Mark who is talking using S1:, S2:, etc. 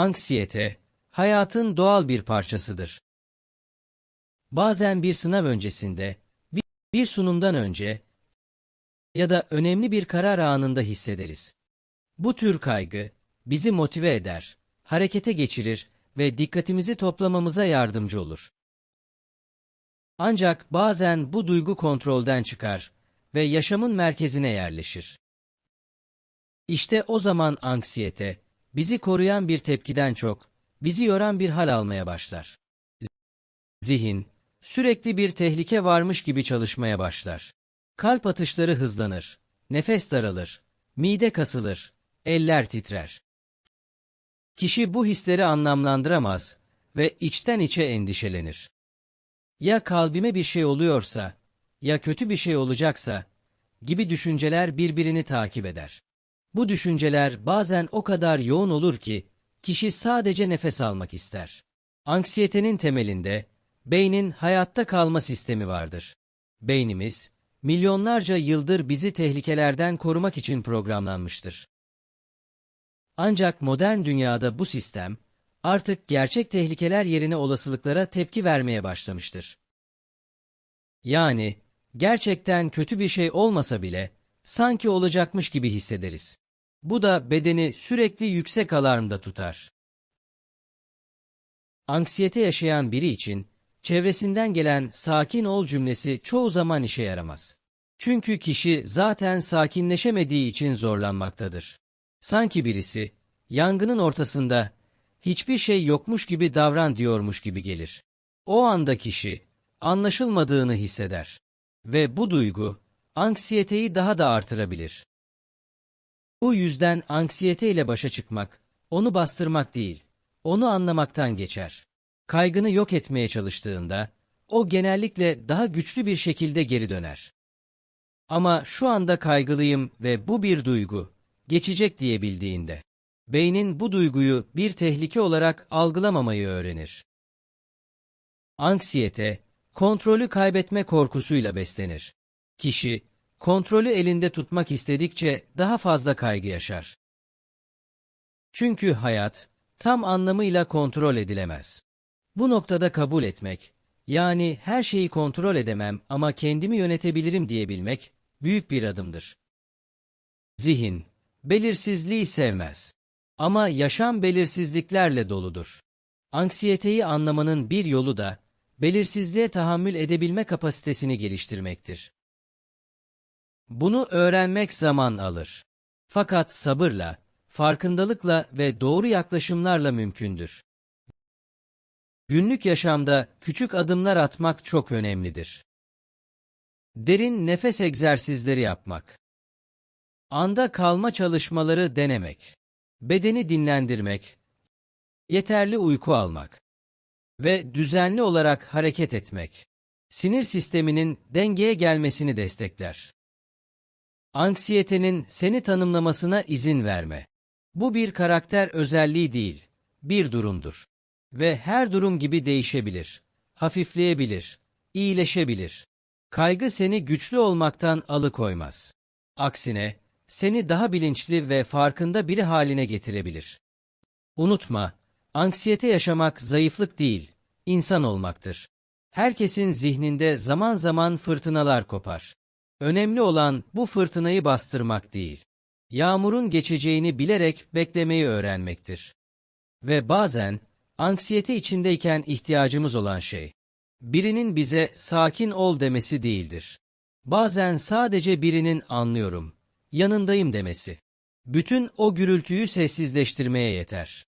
S1: Anksiyete, hayatın doğal bir parçasıdır. Bazen bir sınav öncesinde, bir, sunumdan önce ya da önemli bir karar anında hissederiz. Bu tür kaygı bizi motive eder, harekete geçirir ve dikkatimizi toplamamıza yardımcı olur. Ancak bazen bu duygu kontrolden çıkar ve yaşamın merkezine yerleşir. İşte o zaman anksiyete, bizi koruyan bir tepkiden çok, bizi yoran bir hal almaya başlar. Zihin, sürekli bir tehlike varmış gibi çalışmaya başlar. Kalp atışları hızlanır, nefes daralır, mide kasılır, eller titrer. Kişi bu hisleri anlamlandıramaz ve içten içe endişelenir. Ya kalbime bir şey oluyorsa, ya kötü bir şey olacaksa gibi düşünceler birbirini takip eder. Bu düşünceler bazen o kadar yoğun olur ki kişi sadece nefes almak ister. Anksiyetenin temelinde beynin hayatta kalma sistemi vardır. Beynimiz milyonlarca yıldır bizi tehlikelerden korumak için programlanmıştır. Ancak modern dünyada bu sistem artık gerçek tehlikeler yerine olasılıklara tepki vermeye başlamıştır. Yani gerçekten kötü bir şey olmasa bile sanki olacakmış gibi hissederiz. Bu da bedeni sürekli yüksek alarmda tutar. Anksiyete yaşayan biri için çevresinden gelen sakin ol cümlesi çoğu zaman işe yaramaz. Çünkü kişi zaten sakinleşemediği için zorlanmaktadır. Sanki birisi yangının ortasında hiçbir şey yokmuş gibi davran diyormuş gibi gelir. O anda kişi anlaşılmadığını hisseder ve bu duygu anksiyeteyi daha da artırabilir. Bu yüzden anksiyete ile başa çıkmak, onu bastırmak değil, onu anlamaktan geçer. Kaygını yok etmeye çalıştığında, o genellikle daha güçlü bir şekilde geri döner. Ama şu anda kaygılıyım ve bu bir duygu, geçecek diyebildiğinde, beynin bu duyguyu bir tehlike olarak algılamamayı öğrenir. Anksiyete, kontrolü kaybetme korkusuyla beslenir. Kişi, kontrolü elinde tutmak istedikçe daha fazla kaygı yaşar. Çünkü hayat, tam anlamıyla kontrol edilemez. Bu noktada kabul etmek, yani her şeyi kontrol edemem ama kendimi yönetebilirim diyebilmek, büyük bir adımdır. Zihin, belirsizliği sevmez. Ama yaşam belirsizliklerle doludur. Anksiyeteyi anlamanın bir yolu da, belirsizliğe tahammül edebilme kapasitesini geliştirmektir. Bunu öğrenmek zaman alır. Fakat sabırla, farkındalıkla ve doğru yaklaşımlarla mümkündür. Günlük yaşamda küçük adımlar atmak çok önemlidir. Derin nefes egzersizleri yapmak. Anda kalma çalışmaları denemek. Bedeni dinlendirmek. Yeterli uyku almak. Ve düzenli olarak hareket etmek. Sinir sisteminin dengeye gelmesini destekler. Anksiyetenin seni tanımlamasına izin verme. Bu bir karakter özelliği değil, bir durumdur. Ve her durum gibi değişebilir, hafifleyebilir, iyileşebilir. Kaygı seni güçlü olmaktan alıkoymaz. Aksine, seni daha bilinçli ve farkında biri haline getirebilir. Unutma, anksiyete yaşamak zayıflık değil, insan olmaktır. Herkesin zihninde zaman zaman fırtınalar kopar. Önemli olan bu fırtınayı bastırmak değil. Yağmurun geçeceğini bilerek beklemeyi öğrenmektir. Ve bazen anksiyete içindeyken ihtiyacımız olan şey, birinin bize sakin ol demesi değildir. Bazen sadece birinin anlıyorum, yanındayım demesi. Bütün o gürültüyü sessizleştirmeye yeter.